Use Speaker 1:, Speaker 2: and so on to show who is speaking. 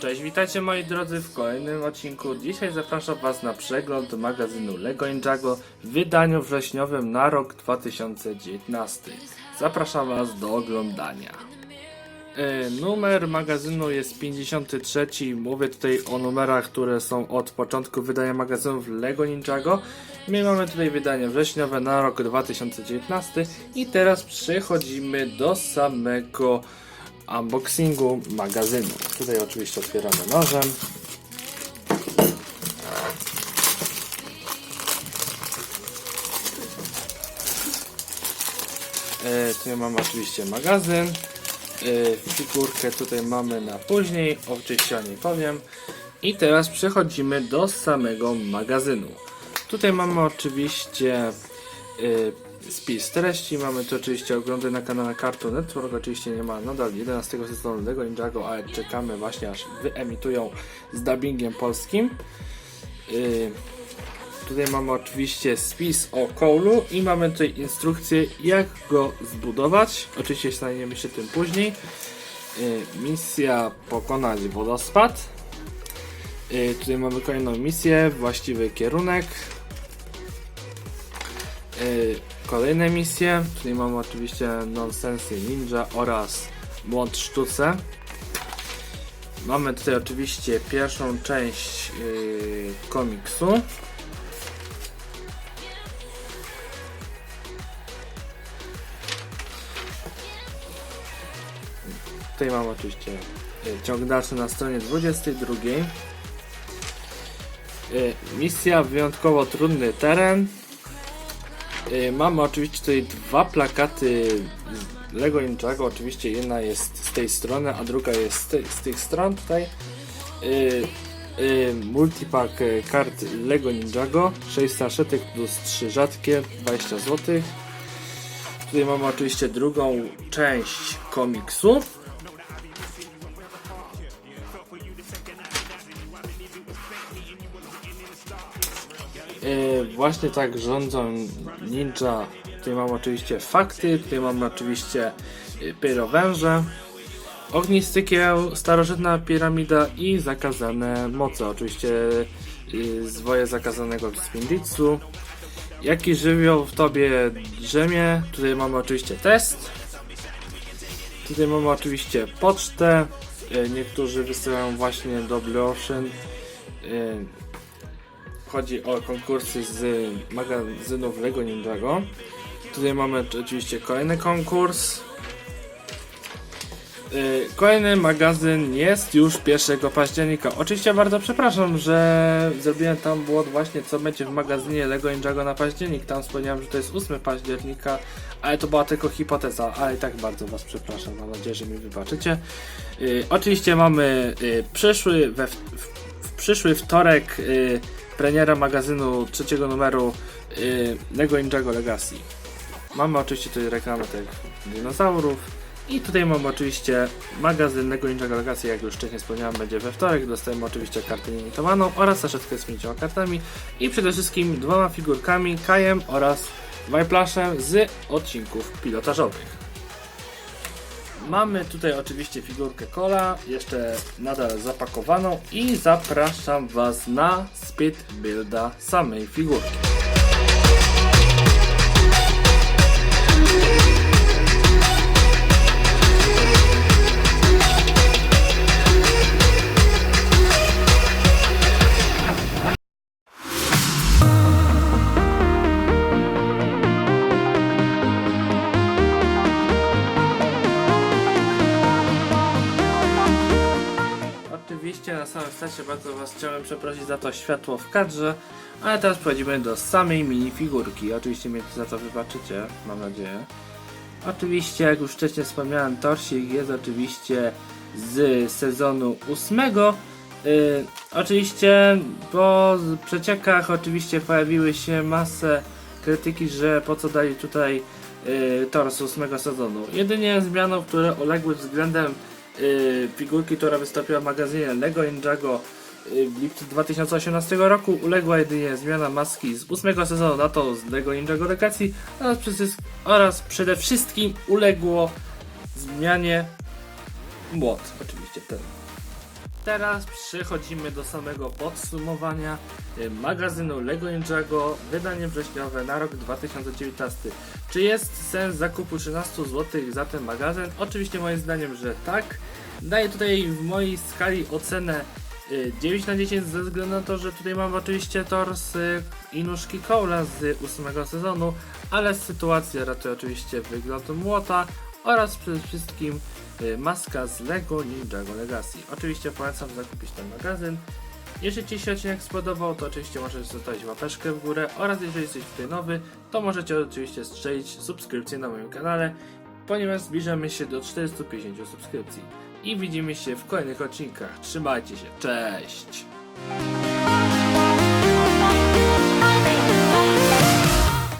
Speaker 1: Cześć, witajcie moi drodzy w kolejnym odcinku. Dzisiaj zapraszam Was na przegląd magazynu Lego Ninjago w wydaniu wrześniowym na rok 2019. Zapraszam Was do oglądania. E, Numer magazynu jest 53. Mówię tutaj o numerach, które są od początku wydania magazynów Lego Ninjago. My mamy tutaj wydanie wrześniowe na rok 2019 i teraz przechodzimy do samego unboxingu magazynu. Tutaj oczywiście otwieramy nożem. E, tutaj mamy oczywiście magazyn. E, figurkę tutaj mamy na później, oczywiście o niej powiem. I teraz przechodzimy do samego magazynu. Tutaj mamy oczywiście y, spis treści, mamy tu oczywiście oglądy na kanale Cartoon Network, oczywiście nie ma nadal 11 sezonu Lego Ninjago, ale czekamy właśnie aż wyemitują z dubbingiem polskim. Y, tutaj mamy oczywiście spis o Koulu i mamy tutaj instrukcję jak go zbudować, oczywiście staniemy się tym później. Y, misja pokonać wodospad. Y, Tutaj mamy kolejną misję, właściwy kierunek. Y, Kolejne misje, tutaj mamy oczywiście Nonsensy Ninja oraz Błąd Sztuce. Mamy tutaj oczywiście pierwszą część yy, komiksu. Tutaj mamy oczywiście y, ciąg dalszy na stronie 22. Y, Misja wyjątkowo trudny teren. Y, Mamy oczywiście tutaj dwa plakaty Lego Ninjago. Oczywiście jedna jest z tej strony, a druga jest z, z tych stron tutaj. Y, y, multipack kart Lego Ninjago 6 saszetek plus 3 rzadkie 20 zł. Tutaj mamy oczywiście drugą część komiksu. E, właśnie tak rządzą ninja. Tutaj mamy oczywiście fakty, tutaj mamy oczywiście e, pyrowęże, ognisty starożytna piramida i zakazane moce. Oczywiście e, zwoje zakazanego spinditsu. Jaki żywioł w tobie drzemie? Tutaj mamy oczywiście test. Tutaj mamy oczywiście pocztę. Niektórzy wysyłają właśnie do Blue Ocean. Chodzi o konkursy z magazynów Lego Ninjago. Tutaj mamy oczywiście kolejny konkurs. Yy, Kolejny magazyn jest już 1 października. Oczywiście bardzo przepraszam, że zrobiłem tam błąd właśnie co będzie w magazynie Lego Ninjago na październik. Tam wspomniałem, że to jest 8 października, ale to była tylko hipoteza, ale i tak bardzo Was przepraszam. Mam nadzieję, że mi wybaczycie. Yy, Oczywiście mamy yy, przyszły we, w przyszły wtorek yy, premiera magazynu trzeciego numeru yy, Lego Ninjago Legacy. Mamy oczywiście tutaj reklamę tych dinozaurów. I tutaj mamy oczywiście magazyn Lego Ninjago Legacy, jak już wcześniej wspomniałem, będzie we wtorek. Dostajemy oczywiście kartę limitowaną oraz saszetkę z pięcioma kartami i przede wszystkim dwoma figurkami, Kajem oraz Wajplaszem z odcinków pilotażowych. Mamy tutaj oczywiście figurkę Kola, jeszcze nadal zapakowaną i zapraszam Was na speed builda samej figurki. Oczywiście na samym starcie bardzo Was chciałem przeprosić za to światło w kadrze, ale teraz przechodzimy do samej minifigurki. Oczywiście mnie za to wybaczycie, mam nadzieję. Oczywiście, jak już wcześniej wspomniałem, torsik jest oczywiście z sezonu ósmego. Yy, oczywiście po przeciekach oczywiście pojawiły się masę krytyki, że po co dali tutaj yy, tor z ósmego sezonu. Jedynie zmianą, które uległy względem yy, figurki, która wystąpiła w magazynie Lego Ninjago yy, w lipcu 2018 roku uległa jedynie zmiana maski z ósmego sezonu na to z Lego Ninjago Legacy oraz, oraz przede wszystkim uległo zmianie młot, oczywiście ten. Teraz przechodzimy do samego podsumowania y, magazynu LEGO Ninjago wydanie wrześniowe na rok 2019. Czy jest sens zakupu 13 zł za ten magazyn? Oczywiście moim zdaniem, że tak. Daję tutaj w mojej skali ocenę y, 9 na 10 ze względu na to, że tutaj mam oczywiście tors y, i nóżki Cola z 8 sezonu, ale sytuację ratuje oczywiście wygląd młota oraz przede wszystkim y, maska z LEGO Ninjago Legacy. Oczywiście polecam zakupić ten magazyn. Jeżeli Ci się odcinek spodobał, to oczywiście możesz zostawić łapeczkę w górę oraz jeżeli jesteś tutaj nowy, to możecie oczywiście strzelić subskrypcję na moim kanale, ponieważ zbliżamy się do 450 subskrypcji. I widzimy się w kolejnych odcinkach. Trzymajcie się, cześć!